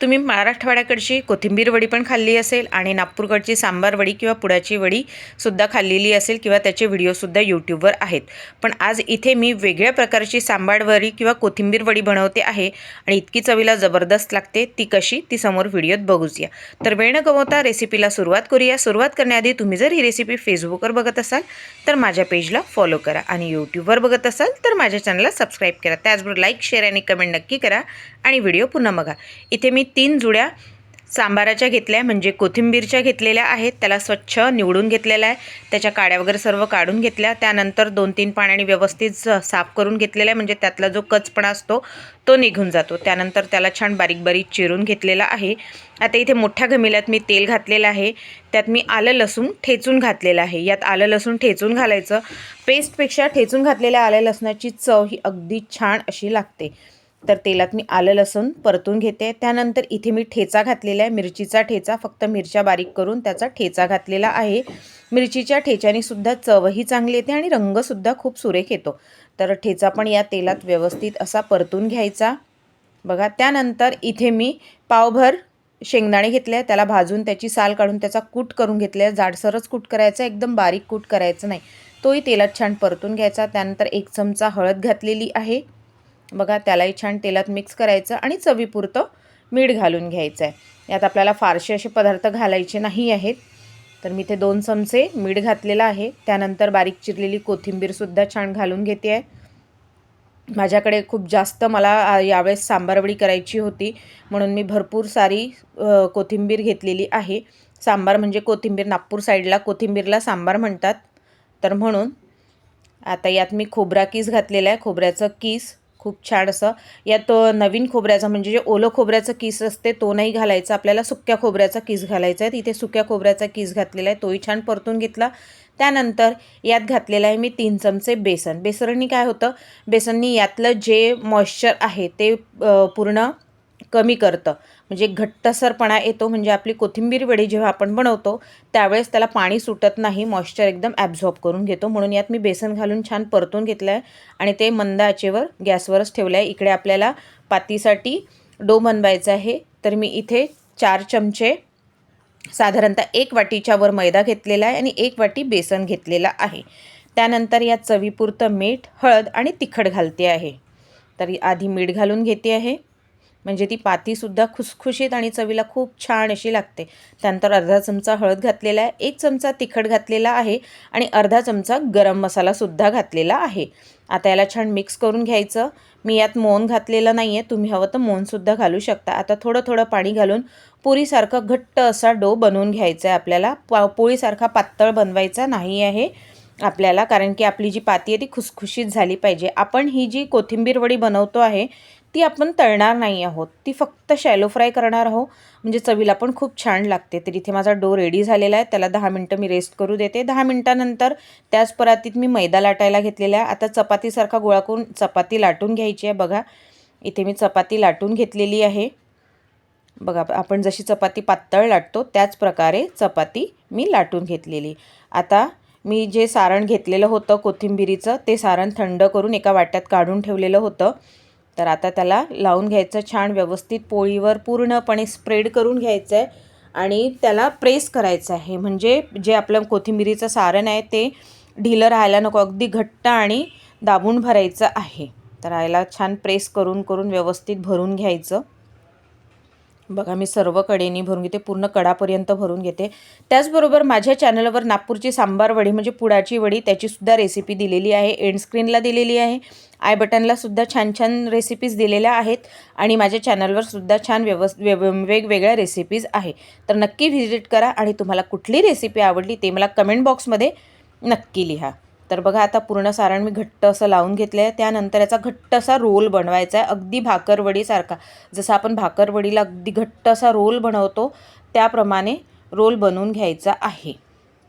तुम्ही मराठवाड्याकडची कोथिंबीर वडी पण खाल्ली असेल आणि नागपूरकडची सांबार वडी किंवा पुडाची वडी सुद्धा खाल्लेली असेल किंवा त्याचे व्हिडिओसुद्धा यूट्यूबवर आहेत. पण आज इथे मी वेगळ्या प्रकारची सांबार वडी किंवा कोथिंबीर वडी बनवते आहे आणि इतकी चवीला जबरदस्त लागते ती कशी ती समोर व्हिडिओत बघूया. तर वेळ न गमवता रेसिपीला सुरुवात करूया. सुरुवात करण्याआधी तुम्ही जर ही रेसिपी फेसबुकवर बघत असाल तर माझ्या पेजला फॉलो करा आणि यूट्यूबवर बघत असाल तर माझ्या चॅनलला सबस्क्राईब करा. त्याचबरोबर लाईक शेअर आणि कमेंट नक्की करा आणि व्हिडिओ पुन्हा बघा. इथे मी तीन जुड्या सांबाराच्या घेतल्या म्हणजे कोथिंबीरच्या घेतलेल्या आहेत. त्याला स्वच्छ निवडून घेतलेला आहे. त्याच्या काड्या वगैरे सर्व काढून घेतल्या. त्यानंतर दोन तीन पाण्याने व्यवस्थित साफ करून घेतलेला आहे. म्हणजे त्यातला जो कचपणा असतो तो निघून जातो. त्यानंतर त्याला छान बारीक बारीक चिरून घेतलेला आहे. आता इथे मोठ्या घमिल्यात मी तेल घातलेलं आहे. त्यात मी आलं लसूण ठेचून घातलेलं आहे. यात आलं लसूण ठेचून घालायचं. पेस्टपेक्षा ठेचून घातलेल्या आलं लसणाची चव ही अगदी छान अशी लागते. तर तेलात मी आलं लसूण परतून घेते. त्यानंतर इथे मी ठेचा घातलेला आहे. मिरचीचा ठेचा फक्त मिरच्या बारीक करून त्याचा ठेचा घातलेला आहे. मिरचीच्या ठेच्याने सुद्धा चवही चांगली येते आणि रंगसुद्धा खूप सुरेख येतो. तर ठेचा पण या तेलात व्यवस्थित असा परतून घ्यायचा. बघा त्यानंतर इथे मी पावभर शेंगदाणे घेतले त्याला भाजून त्याची साल काढून त्याचा कूट करून घेतले जाडसरच कूट करायचा एकदम बारीक कूट करायचं नाही. तोही तेलात छान परतून घ्यायचा. त्यानंतर एक चमचा हळद घातलेली आहे. बघा त्यालाही छान तेलात मिक्स करायचं आणि चवीपुरतं मीठ घालून घ्यायचं आहे यात आपल्याला फारसे असे पदार्थ घालायचे नाही आहेत. तर मी ते दोन चमचे मीठ घातलेलं आहे. त्यानंतर बारीक चिरलेली कोथिंबीरसुद्धा छान घालून घेते आहे माझ्याकडे खूप जास्त मला यावेळेस सांबारवडी करायची होती. म्हणून मी भरपूर सारी कोथिंबीर घेतलेली आहे. सांबार म्हणजे कोथिंबीर नागपूर साईडला कोथिंबीरला सांबार म्हणतात. तर म्हणून आता यात मी खोबरा किस घातलेला आहे. खोबऱ्याचं किस खूप छान असं. यात नवीन खोबऱ्याचं म्हणजे जे ओलं खोबऱ्याचं किस असते तो नाही घालायचा. आपल्याला सुक्या खोबऱ्याचा किस घालायचा आहे. तिथे सुक्या खोबऱ्याचा किस घातलेला आहे. तोही छान परतून घेतला. त्यानंतर यात घातलेलं आहे मी तीन चमचे बेसन. बेसननी काय होतं? बेसननी यातलं जे मॉइश्चर आहे ते पूर्ण कमी करतं. म्हणजे घट्टसरपणा येतो म्हणजे आपली कोथिंबीर वडी जेव्हा आपण बनवतो त्यावेळेस त्याला पाणी सुटत नाही मॉइश्चर एकदम ॲब्झॉर्ब करून घेतो. म्हणून यात मी बेसन घालून छान परतून घेतलं आहे आणि ते मंद आचेवर गॅसवरच ठेवलं आहे इकडे आपल्याला पातीसाठी डो बनवायचा आहे. तर मी इथे चार चमचे साधारणतः एक वाटीच्या वर मैदा घेतलेला आहे आणि एक वाटी बेसन घेतलेला आहे. त्यानंतर यात चवीपुरतं मीठ हळद आणि तिखट घालते आहे. तर आधी मीठ घालून घेते आहे. म्हणजे ती पातीसुद्धा खुसखुशीत आणि चवीला खूप छान अशी लागते. त्यानंतर अर्धा चमचा हळद घातलेला आहे एक चमचा तिखट घातलेला आहे आणि अर्धा चमचा गरम मसालासुद्धा घातलेला आहे. आता याला छान मिक्स करून घ्यायचं. मी यात मोहन घातलेलं नाही आहे तुम्ही हवं तर मोहनसुद्धा घालू शकता. आता थोडं थोडं पाणी घालून पुरीसारखं घट्ट असा डो बनवून घ्यायचा आहे आपल्याला. पा पोळीसारखा पातळ बनवायचा नाही आहे आपल्याला कारण की आपली जी पाती आहे ती खुसखुशीत झाली पाहिजे. आपण ही जी कोथिंबीर वडी बनवतो आहे ती आपण तळणार नाही आहोत. ती फक्त शॅलो फ्राय करणार आहोत. म्हणजे चवीला पण खूप छान लागते तर इथे माझा डो रेडी झालेला आहे. त्याला दहा मिनटं मी रेस्ट करू देते. दहा मिनटानंतर त्याच परातीत मी मैदा लाटायला घेतलेला आहे. आता चपातीसारखा गोळा करून चपाती लाटून घ्यायची आहे. बघा इथे मी चपाती लाटून घेतलेली आहे. बघा आपण जशी चपाती पातळ लाटतो त्याच प्रकारे चपाती मी लाटून घेतलेली. आता मी जे सारण घेतलेलं होतं कोथिंबिरीचं ते सारण थंड करून एका वाट्यात काढून ठेवलेलं होतं. तर आता त्याला लावून घ्यायचं छान व्यवस्थित पोळीवर पूर्णपणे स्प्रेड करून घ्यायचं आहे आणि त्याला प्रेस करायचं आहे. म्हणजे जे आपलं कोथिंबिरीचं सारण आहे ते ढिलं राहायला नको अगदी घट्ट आणि दाबून भरायचं आहे. तर याला छान प्रेस करून करून व्यवस्थित भरून घ्यायचं. बघा मी सर्व कडेनी भरून घेते पूर्ण कडापर्यंत भरून घेते. त्याचबरोबर माझ्या चॅनलवर नागपूरची सांबार वडी म्हणजे पुडाची वडी त्याचीसुद्धा रेसिपी दिलेली आहे. एंड स्क्रीनला दिलेली आहे. आय बटनलासुद्धा छान छान रेसिपीज दिलेल्या आहेत. आणि माझ्या चॅनलवर सुद्धा छान व्यवस् वेग वेगवेगळ्या रेसिपीज आहे. तर नक्की व्हिजिट करा आणि तुम्हाला कुठली रेसिपी आवडली ते मला कमेंट बॉक्समध्ये नक्की लिहा. तर बघा आता पूर्ण सारण मी घट्ट असं लावून घेतलं आहे. त्यानंतर याचा घट्ट असा रोल बनवायचा आहे. अगदी भाकरवडीसारखा. जसं आपण भाकरवडीला अगदी घट्ट असा रोल बनवतो त्याप्रमाणे रोल बनवून घ्यायचा आहे.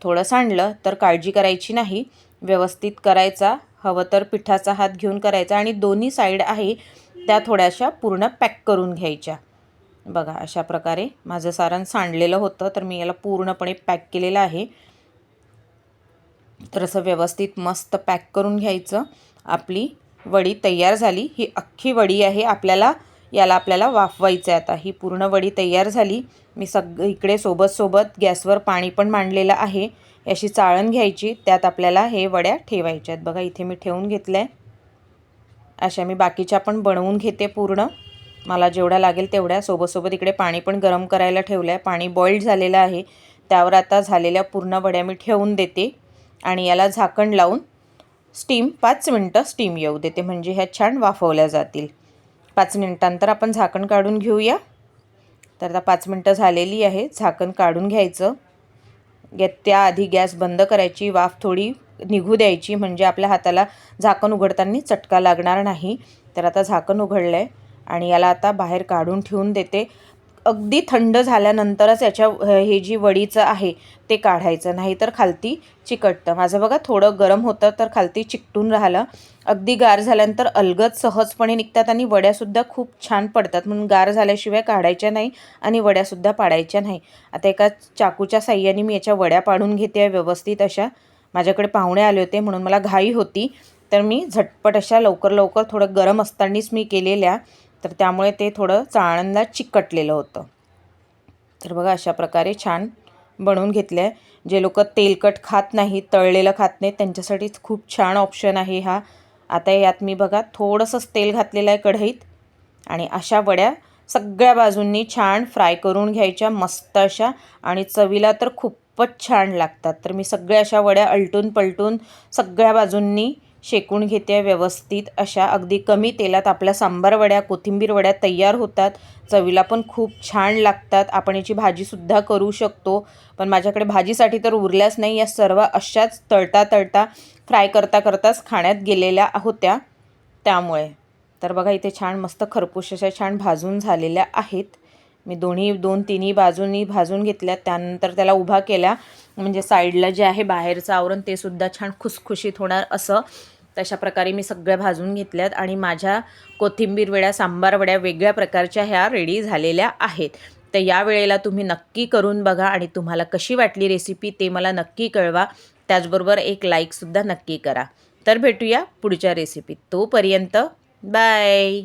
थोडं सांडलं तर काळजी करायची नाही. व्यवस्थित करायचा. हवं तर पिठाचा हात घेऊन करायचा. आणि दोन्ही साईड आहे त्या थोड्याशा पूर्ण पॅक करून घ्यायच्या. बघा अशा प्रकारे माझं सारण सांडलेलं होतं. तर मी याला पूर्णपणे पॅक केलेलं आहे. तर असं व्यवस्थित मस्त पॅक करून घ्यायचं. आपली वडी तयार झाली. ही अख्खी वडी आहे आपल्याला याला आपल्याला वाफवायचं आहे आता. ही पूर्ण वडी तयार झाली. मी सग इकडे सोबत सोबत गॅसवर पाणी पण मांडलेलं आहे. अशी चाळण घ्यायची. त्यात आपल्याला हे वड्या ठेवायच्या आहेत. बघा इथे मी ठेवून घेतलं आहे अशा मी बाकीच्या पण बनवून घेते पूर्ण. मला जेवढ्या लागेल तेवढ्या. सोबतसोबत इकडे पाणी पण गरम करायला ठेवलं आहे पाणी बॉईल्ड झालेलं आहे. त्यावर आता झालेल्या पूर्ण वड्या मी ठेवून देते. आणि याला झाकण लावून स्टीम पाच मिनटं स्टीम येऊ देते. म्हणजे ह्या छान वाफवल्या जातील. पाच मिनटांतर आपण झाकण काढून घेऊया. तर आता पाच मिनटं झालेली आहे. झाकण काढून घ्यायचं. गॅ त्याआधी गॅस बंद करायची. वाफ थोडी निघू द्यायची. म्हणजे आपल्या हाताला झाकण उघडताना चटका लागणार नाही. तर आता झाकण उघडलं आहे आणि याला आता बाहेर काढून ठेवून देते. अगदी थंड झाल्यानंतरच याच्या हे जी वडीचं आहे ते काढायचं. नाही तर खालती चिकटतं. माझं बघा थोडं गरम होतं तर खालती चिकटून राहिलं. अगदी गार झाल्यानंतर अलगद सहजपणे निघतात आणि वड्यासुद्धा खूप छान पडतात. म्हणून गार झाल्याशिवाय काढायच्या नाही आणि वड्यासुद्धा पाडायच्या नाही. आता एका चाकूच्या साह्याने मी याच्या वड्या पाडून घेते व्यवस्थित अशा. माझ्याकडे पाहुणे आले होते म्हणून मला घाई होती. तर मी झटपट अशा लवकर लवकर थोडं गरम असतानाच मी केलेल्या तर त्यामुळे ते थोडं चाळणला चिकटलेलं होतं. तर बघा अशा प्रकारे छान बनवून घेतलं आहे जे लोक तेलकट खात नाही तळलेलं खात नाही त्यांच्यासाठी खूप छान ऑप्शन आहे हा. आता यात मी बघा थोडंसंच तेल घातलेलं आहे कढईत. आणि अशा वड्या सगळ्या बाजूंनी छान फ्राय करून घ्यायच्या मस्त अशा. आणि चवीला तर खूपच छान लागतात. तर मी सगळ्या अशा वड्या अलटून पलटून सगळ्या बाजूंनी शेकून घेते व्यवस्थित. अशा अगदी कमी तेलात आपल्या सांबार वड्या कोथिंबीर वड्या तयार होतात. चवीला पण खूप छान लागतात. आपण याची भाजीसुद्धा करू शकतो. पण माझ्याकडे भाजीसाठी तर उरल्याच नाही. या सर्व अशाच तळता तळता फ्राय करता करताच खाण्यात गेलेल्या होत्या. त्यामुळे. तर बघा इथे छान मस्त खरपूस अशा छान भाजून झालेल्या आहेत. मी दोन्ही दोन तिन्ही बाजूंनी भाजून घेतल्या. त्यानंतर त्याला उभा केला. म्हणजे साईडला जे आहे बाहेरचं आवरण ते सुद्धा छान खुसखुशीत होणार असं. तशा प्रकारे मी सगळ्या भाजून घेतल्यात आणि माझ्या कोथिंबीर वड्या सांबार वड्या वेगळ्या प्रकारच्या ह्या रेडी झालेल्या आहेत. तर या वेळेला तुम्ही नक्की करून बघा आणि तुम्हाला कशी वाटली रेसिपी ते मला नक्की कळवा. त्याचबरोबर एक लाईकसुद्धा नक्की करा. तर भेटूया पुढच्या रेसिपीत तोपर्यंत बाय